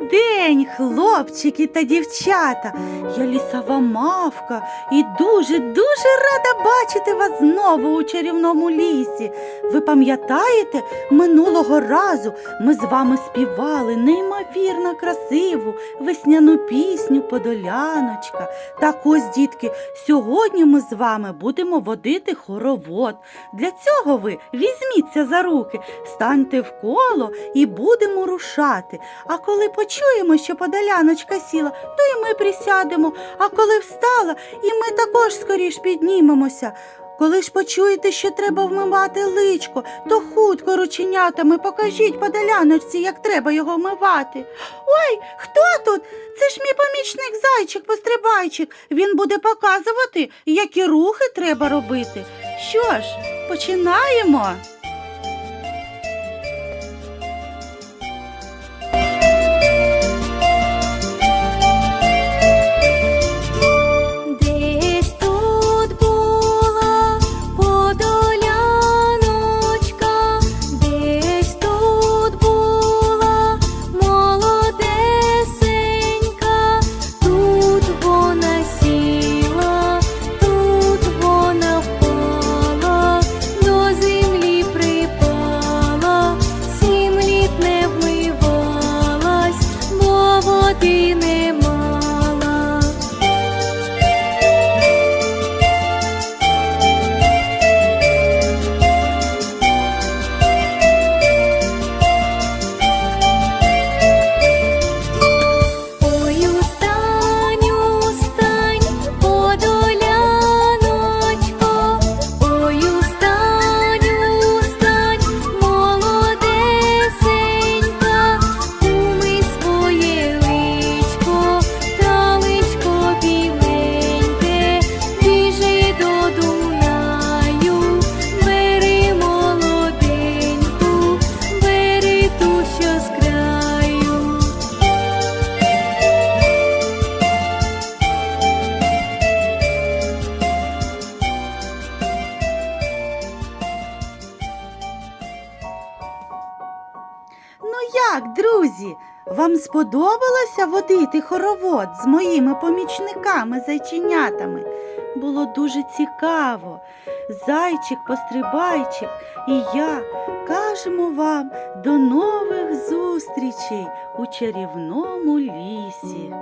день, хлопчики та дівчата. Я лісова мавка і дуже, дуже рада бачити вас знову у чарівному лісі. Ви пам'ятаєте, минулого разу ми з вами співали неймовірно красиву весняну пісню Подоляночка. Так ось, дітки, сьогодні ми з вами будемо водити хоровод. Для цього ви візьміться за руки, станьте в коло і будемо рушати. А коли почуємо, що подоляночка сіла, то і ми присядемо. А коли встала, і ми також скоріш піднімемося. Коли ж почуєте, що треба вмивати личко, то хутко рученятами покажіть подоляночці, як треба його вмивати. Ой, хто тут? Це ж мій помічник зайчик пострибайчик. Він буде показувати, які рухи треба робити. Що ж, починаємо. Як, друзі, вам сподобалося водити хоровод з моїми помічниками зайченятами? Було дуже цікаво. Зайчик, пострибайчик і я кажемо вам до нових зустрічей у чарівному лісі.